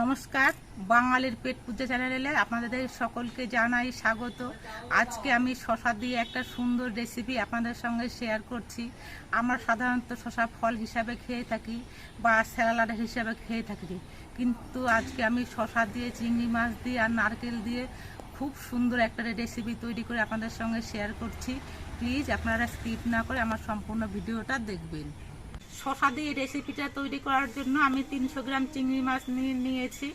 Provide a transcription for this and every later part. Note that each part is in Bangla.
নমস্কার, বাঙালির পেট পূজা চ্যানেলে আপনাদের সকলকে জানাই স্বাগত। আজকে আমি শশা দিয়ে একটা সুন্দর রেসিপি আপনাদের সঙ্গে শেয়ার করছি। আমরা সাধারণত শশা ফল হিসাবে খেয়ে থাকি বা স্যালাড হিসাবে খেয়ে থাকি। কিন্তু আজকে আমি শশা দিয়ে, চিংড়ি মাছ দিয়ে আর নারকেল দিয়ে খুব সুন্দর একটা রেসিপি তৈরি করে আপনাদের সঙ্গে শেয়ার করছি। প্লিজ আপনারা স্কিপ না করে আমার সম্পূর্ণ ভিডিওটা দেখবেন। শশা দিয়ে রেসিপিটা তৈরি করার জন্য আমি তিনশো গ্রাম চিংড়ি মাছ নিয়ে নিয়েছি।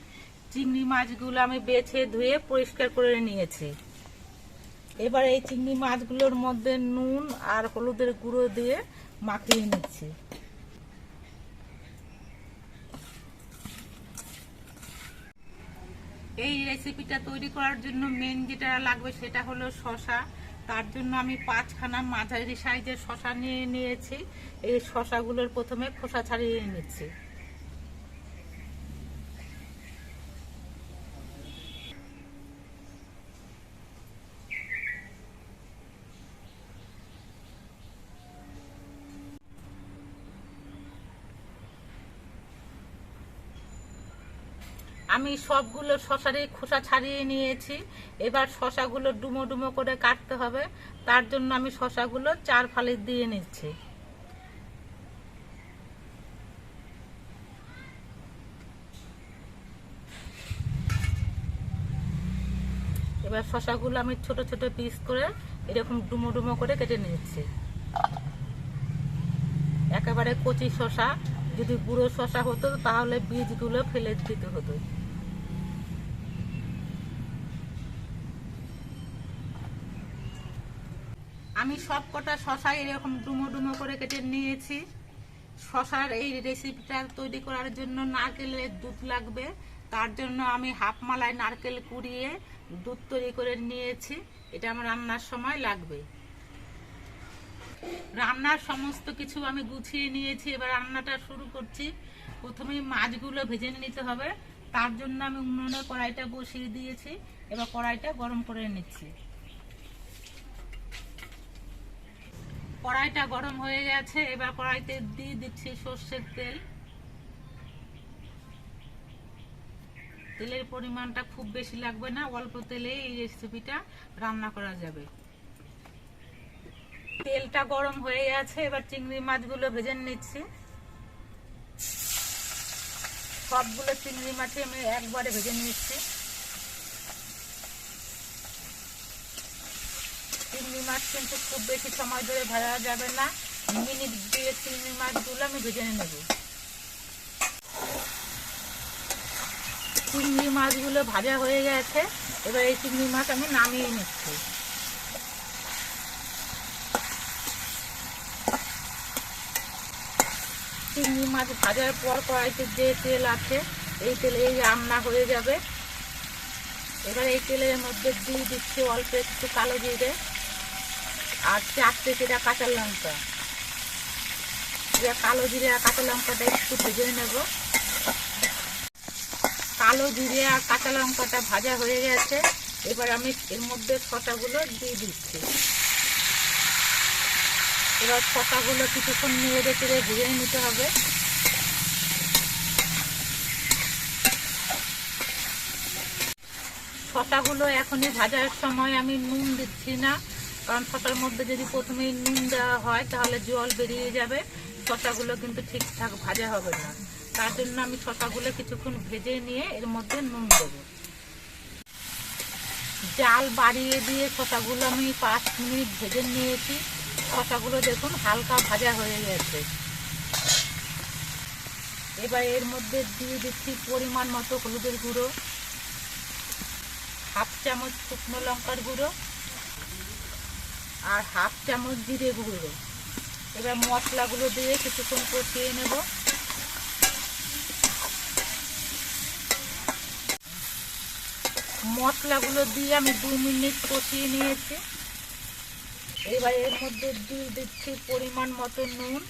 চিংড়ি মাছগুলো আমি বেছে ধুয়ে পরিষ্কার করে নিয়েছি। এবার এই চিংড়ি মাছগুলোর মধ্যে নুন আর হলুদের গুঁড়ো দিয়ে মাখিয়ে নিচ্ছি। এই রেসিপিটা তৈরি করার জন্য মেন যেটা লাগবে সেটা হলো শশা। তার জন্য আমি পাঁচখানা মাঝারি সাইজের শশা নিয়ে নিয়েছি। এই শশাগুলোর প্রথমে খোসা ছাড়িয়ে নিচ্ছি। আমি সবগুলো শশারই খোসা ছাড়িয়ে নিয়েছি। এবার শশাগুলো ডুমো ডুমো করে কাটতে হবে। তার জন্য আমি শশাগুলো চার ফালি দিয়ে নিচ্ছি। এবার শশাগুলো আমি ছোট ছোট পিস করে এরকম ডুমো ডুমো করে কেটে নিচ্ছি। একেবারে কচি শশা, যদি বুড়ো শশা হতো তাহলে বীজগুলো ফেলে দিতে হতো। আমি সব কটা শশা এরকম ডুমো ডুমো করে কেটে নিয়েছি। শশার এই রেসিপিটা তৈরি করার জন্য নারকেলের দুধ লাগবে। তার জন্য আমি হাফ মালায় নারকেল কুড়িয়ে দুধ তৈরি করে নিয়েছি। এটা আমার রান্নার সময় লাগবে। রান্নার সমস্ত কিছু আমি গুছিয়ে নিয়েছি। এবার রান্নাটা শুরু করছি। প্রথমে মাছগুলো ভেজে নিতে হবে। তার জন্য আমি উনুনে কড়াইটা বসিয়ে দিয়েছি। এবার কড়াইটা গরম করে নিচ্ছি। কড়াইটা গরম হয়ে গেছে। এবার কড়াইতে দিয়ে দিচ্ছি সর্ষের তেল। তেলের পরিমাণটা খুব বেশি লাগবে না, অল্প তেলে এই রেসিপিটা রান্না করা যাবে। তেলটা গরম হয়ে গেছে, এবার চিংড়ি মাছগুলো ভেজে নিচ্ছি। সবগুলো চিংড়ি মাছে আমি একবারে ভেজে নিচ্ছি। চিংড়ি মাছ কিন্তু খুব বেশি সময় ধরে ভাজা যাবে না। মিনিট দিয়ে চিংড়ি মাছগুলো আমি ভেজে নেব চিংড়ি মাছগুলো ভাজা হয়ে গেছে। এবার এই চিংড়ি মাছ আমি নামিয়ে নিচ্ছি। চিংড়ি মাছ ভাজার পর কড়াইতে যে তেল আছে, এই তেলে এই রান্না হয়ে যাবে। এবার এই তেলের মধ্যে দিয়ে দিচ্ছি অল্প একটু কালো জিরে আর চারটে কেটা কাঁচা লঙ্কা। কালো জিরে আর কাঁচা লঙ্কাটা একটু ভেজে নেব। কালো জিরে আর কাঁচা লঙ্কাটা ভাজা হয়ে গেছে। এবার আমি এর মধ্যে শশাগুলো দিয়ে দিচ্ছি। এবার শশাগুলো কিছুক্ষণ নেড়ে চেড়ে ভেজে নিতে হবে। শশাগুলো এখনই ভাজার সময় আমি নুন দিচ্ছি না, কারণ শশার মধ্যে যদি প্রথমেই নুন দেওয়া হয় তাহলে জল বেরিয়ে যাবে। শশাগুলো কিন্তু ঠিকঠাক ভাজা হবে না। তার জন্য আমি শশাগুলো কিছুক্ষণ ভেজে নিয়ে এর মধ্যে নুন দেবো। জাল বাড়িয়ে দিয়ে শশাগুলো আমি পাঁচ মিনিট ভেজে নিয়েছি। শশাগুলো দেখুন হালকা ভাজা হয়ে গেছে। এবার এর মধ্যে দিয়ে দিচ্ছি পরিমাণ মতো হলুদের গুঁড়ো, হাফ চামচ শুকনো লঙ্কার গুঁড়ো আর হাফ চামচ জিরে গুঁড়ো। এবার মশলাগুলো দিয়ে কিছুক্ষণ কষিয়ে নেব। মশলাগুলো দিয়ে আমি দু মিনিট কষিয়ে নিয়েছি। এবার এর মধ্যে দিয়ে দিচ্ছি পরিমাণ মতো নুন।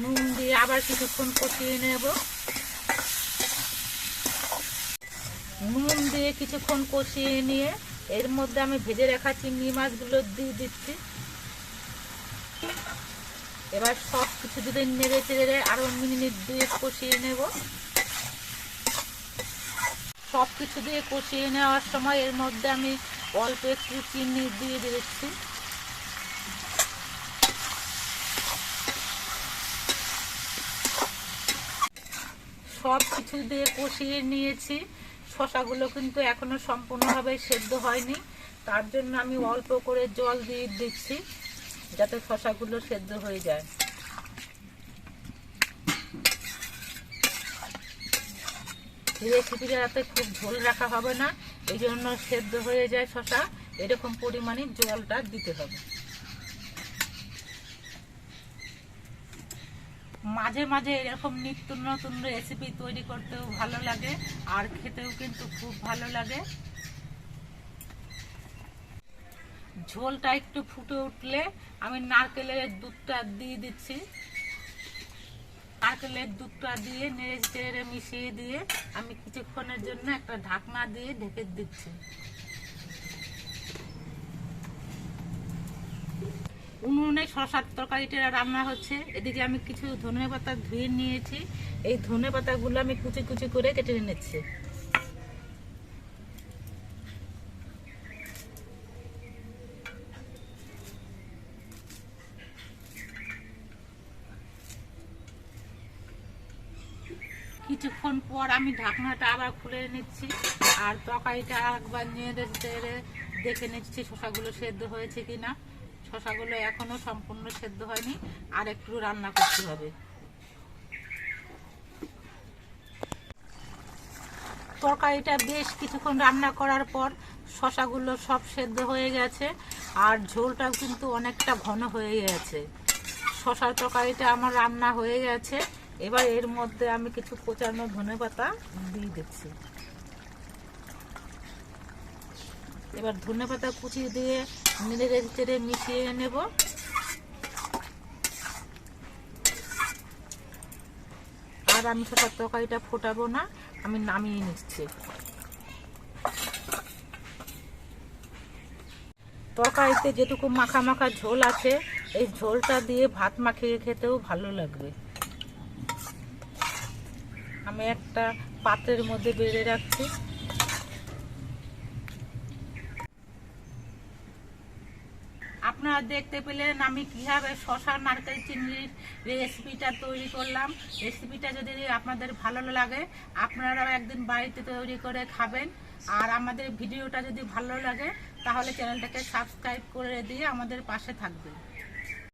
নুন দিয়ে আবার কিছুক্ষণ কষিয়ে নেব। নুন দিয়ে কিছুক্ষণ কষিয়ে নিয়ে এর মধ্যে আমি ভেজে রাখা চিংড়ি মাছগুলো দিয়ে দিচ্ছি। এবার সব কিছু যদি নেড়ে চেড়ে আরও মিনিট দিয়ে কষিয়ে নেব। সব কিছু দিয়ে কষিয়ে নেওয়ার সময় এর মধ্যে আমি অল্প একটু চিনি দিয়ে দিচ্ছি সব কিছু দিয়ে কষিয়ে নিয়েছি। শশাগুলো কিন্তু এখনও সম্পূর্ণভাবে সেদ্ধ হয়নি। তার জন্য আমি অল্প করে জল দিয়ে দিচ্ছি, যাতে শশাগুলো সেদ্ধ হয়ে যায়। রেসিপিটা যাতে খুব ঝোল রাখা হবে না, এই জন্য সেদ্ধ হয়ে যায় শশা, এরকম পরিমাণে জলটা দিতে হবে। মাঝে মাঝে এরকম নিত্য নতুন রেসিপি তৈরি করতেও ভালো লাগে, আর খেতেও কিন্তু খুব ভালো লাগে। ঝোলটা একটু ফুটে উঠলে আমি নারকেলের দুধটা দিয়ে দিচ্ছি। নারকেলের দুধটা দিয়ে, নেড়ে চেড়ে মিশিয়ে দিয়ে আমি কিছুক্ষণের জন্য একটা ঢাকনা দিয়ে ঢেকে দিচ্ছি। উনুনে শশার তরকারিটা রান্না হচ্ছে। এদিকে আমি কিছু ধনে পাতা ধুয়ে নিয়েছি। এই ধনে পাতাগুলো আমি কুচি কুচি করে কেটে নিচ্ছি। কিছুক্ষণ পর আমি ঢাকনাটা আবার খুলে নিচ্ছি। আর তরকারিটা একবার নিয়ে চেড়ে দেখে নিচ্ছি শশাগুলো সেদ্ধ হয়েছে কিনা। শশাগুলো এখনও সম্পূর্ণ সেদ্ধ হয়নি। আর একটু রান্না করতে হবে। তরকারিটা বেশ কিছুক্ষণ রান্না করার পর শশাগুলো সব সেদ্ধ হয়ে গেছে। আর ঝোলটাও কিন্তু অনেকটা ঘন হয়ে গেছে। শশার তরকারিটা আমার রান্না হয়ে গেছে। এবার এর মধ্যে আমি কিছু কোচানো ধনে পাতা দিয়ে দিচ্ছি। এবার ধনে পাতা কুচি দিয়ে নেড়ে চেড়ে মিশিয়ে নেব। আর আমি শসার তরকারিটা ফোটাবো না, আমি নামিয়ে নিচ্ছি। তরকারিতে যেটুকু মাখা মাখা ঝোল আছে, এই ঝোলটা দিয়ে ভাত মাখিয়ে খেতেও ভালো লাগবে। আমি একটা পাত্রের মধ্যে বেড়ে রাখছি। আপনারা দেখতে পেলেন আমি কীভাবে শশা, নারকেল, চিংড়ির রেসিপিটা তৈরি করলাম। রেসিপিটা যদি আপনাদের ভালো লাগে, আপনারাও একদিন বাড়িতে তৈরি করে খাবেন। আর আমাদের ভিডিওটা যদি ভালো লাগে, তাহলে চ্যানেলটাকে সাবস্ক্রাইব করে দিয়ে আমাদের পাশে থাকবেন।